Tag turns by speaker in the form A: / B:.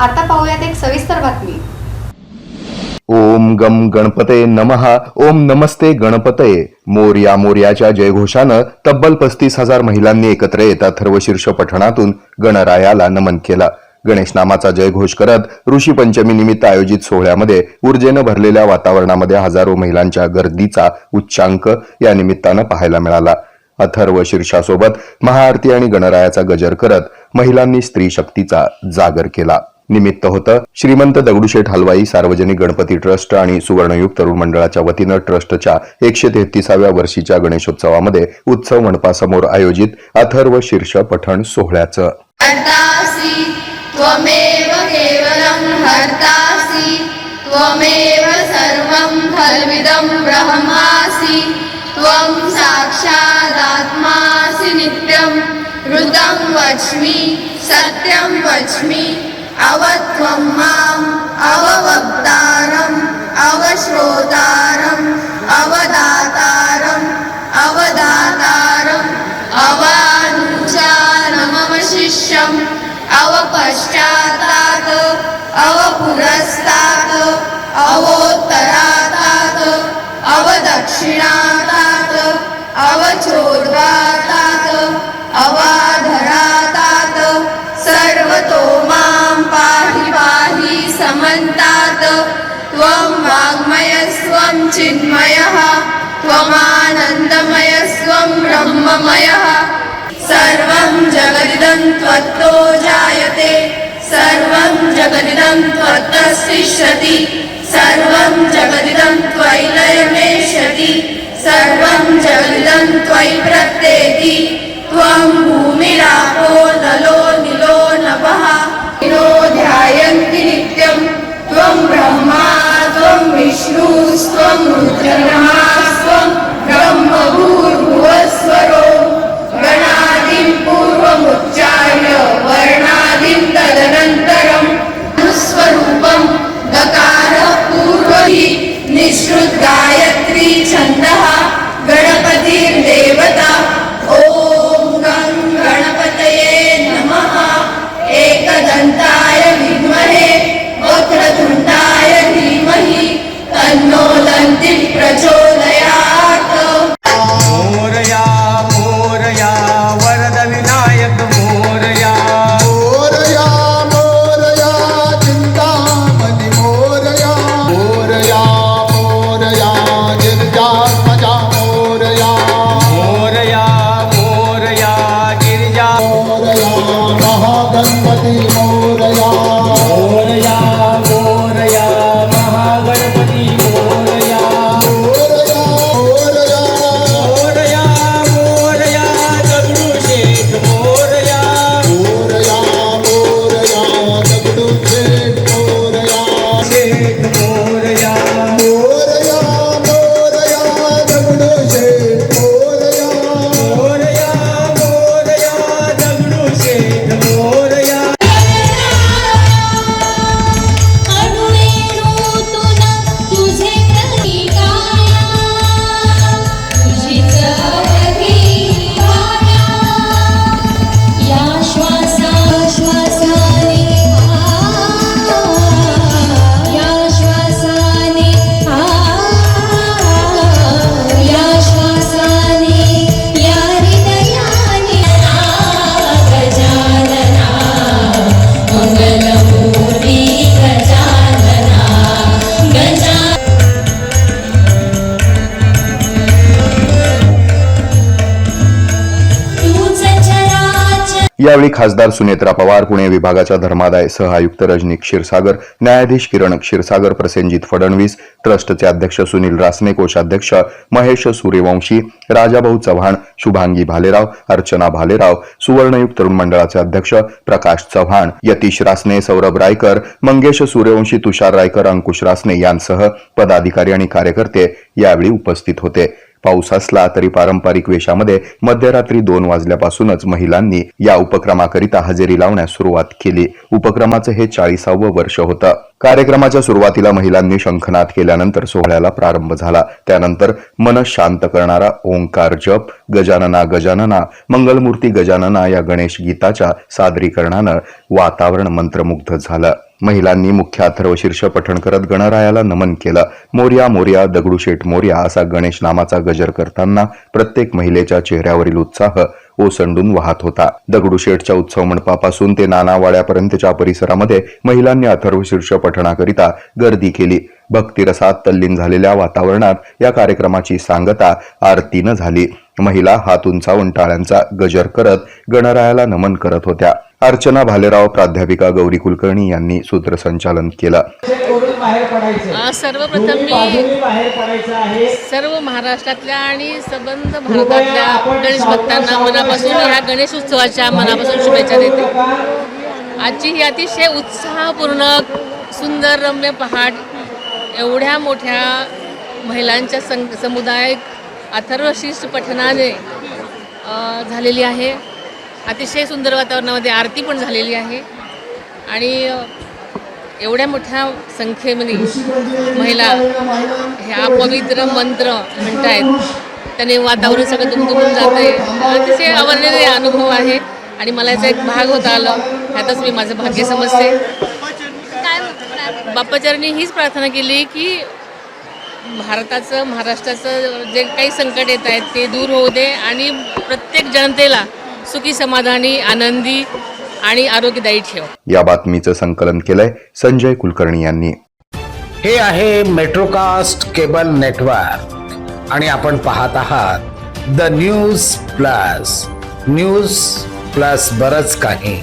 A: आता पाहूयात एक सविस्तर बातमी.
B: ओम गम गणपते नमहा ओम नमस्ते गणपते. मोर्या मोर्याच्या जयघोषानं तब्बल पस्तीस हजार महिलांनी एकत्र येत अथर्वशीर्ष पठणातून गणरायाला नमन केलं. गणेश नामाचा जयघोष करत ऋषी पंचमी निमित्त आयोजित सोहळ्यामध्ये ऊर्जेनं भरलेल्या वातावरणामध्ये हजारो महिलांच्या गर्दीचा उच्चांक या निमित्तानं पाहायला मिळाला. अथर्व शीर्षासोबत महाआरती आणि गणरायाचा गजर करत महिलांनी स्त्री शक्तीचा जागर केला. निमित्त होतं. श्रीमंत दगडूशेठ हलवाई सार्वजनिक गणपती ट्रस्ट आणि सुवर्णयुग तरुण मंडळाच्या वतीनं ट्रस्टच्या एकशे तेहतीसाव्या वर्षीच्या गणेशोत्सवामध्ये उत्सव मंडपासमोर आयोजित अथर्व शीर्ष पठण सोहळ्याचं.
C: नित्यं वच्मि सत्यं वच्मि। अवत्वं माम् अववक्तारम् अवश्रोतारम् अवदातारम् अवदातारम् अवानुचारमवशिष्यम् अवपश्चात्तात् अवपुरस्तात् अवोत्तरातात् अवदक्षिणात् अवचोदात् त्वमानन्दमयस्त्वं ब्रह्ममयः। सर्वं जगदिदं त्वत्तो जायते। सर्वं जगदिदं त्वत्तस्तिष्ठति सर्वं जगदिदं त्वयि लयमेष्यति सर्वं जगदिदं
D: मोरया
E: महागणपति मोरया
D: मोरया
B: यावेळी खासदार सुनेत्रा पवार पुणे विभागाच्या धर्मादाय सहआयुक्त रजनी क्षीरसागर न्यायाधीश किरण क्षीरसागर प्रसेनजित फडणवीस ट्रस्टचे अध्यक्ष सुनील रासने कोषाध्यक्ष महेश सूर्यवंशी राजाभाऊ चव्हाण शुभांगी भालेराव अर्चना भालेराव सुवर्णयुग तरुण मंडळाचे अध्यक्ष प्रकाश चव्हाण यतीश रासने सौरभ रायकर मंगेश सूर्यवंशी तुषार रायकर अंकुश रासने यांसह पदाधिकारी आणि कार्यकर्ते यावेळी उपस्थित होते. पाऊस असला तरी पारंपरिक वेशामध्ये मध्यरात्री दोन वाजल्यापासूनच महिलांनी या उपक्रमाकरिता हजेरी लावण्यास सुरुवात केली. उपक्रमाचं हे चाळीसावं वर्ष होतं. कार्यक्रमाच्या सुरुवातीला महिलांनी शंखनाद केल्यानंतर सोहळ्याला प्रारंभ झाला. त्यानंतर मन शांत करणारा ओंकार जप गजानना गजानना मंगलमूर्ती गजानना या गणेश गीताच्या सादरीकरणानं वातावरण मंत्रमुग्ध झालं. महिलांनी मुख्य अथर्वशीर्ष पठण करत गणरायाला नमन केलं. मोर्या मोर्या दगडूशेठ मोर्या असा गणेश नामाचा गजर करताना प्रत्येक महिलेच्या चेहऱ्यावरील उत्साह ओसंडून वाहत होता. दगडूशेठच्या उत्सव मंडपापासून ते नानावाड्यापर्यंतच्या परिसरामध्ये महिलांनी अथर्वशीर्ष पठणाकरिता गर्दी केली. भक्तिरसात तल्लीन झालेल्या वातावरणात या कार्यक्रमाची सांगता आरतीनं झाली. महिला हात उंचावून टाळ्यांचा गजर करत गणरायाला नमन करत होत्या. अर्चना भालेराव प्राध्यापिका गौरी कुलकर्णी यांनी सूत्रसंचालन केलं.
F: सर्वप्रथम मी सर्व महाराष्ट्रातल्या आणि संबंध भारतातल्या गणेश भक्तांना मनापासून ह्या गणेश उत्सवाच्या मनापासून शुभेच्छा देते. आजची ही अतिशय उत्साहपूर्ण सुंदर रम्य पहाट एवढ्या मोठ्या महिलांच्या सं समुदाय अथर्वशिष्ट पठणाने झालेली आहे. अतिशय सुंदर वातावरणामध्ये आरती पण झालेली आहे. आणि एवढ्या मोठ्या संख्येमध्ये महिला ह्या पवित्र मंत्र म्हणतायत. त्याने वातावरण सगळं दुमदुमून आहे अतिशय अवर्णनीय अनुभव आहे. आणि मला याचा एक भाग होता आला. ह्यातच मी माझं भाग्य समजते. बाप्पाचरणी हीच प्रार्थना केली की भारताचं महाराष्ट्राचं जे काही संकट येत आहेत ते दूर होऊ दे आणि प्रत्येक जनतेला सुखी समाधानी आनंदी आणि आरोग्यदायी ठेव.
B: या बातमीचं संकलन केलंय संजय कुलकर्णी यांनी.
G: हे आहे मेट्रोकास्ट केबल नेटवर्क आणि आपण पाहत आहात the news plus news plus बरच काही.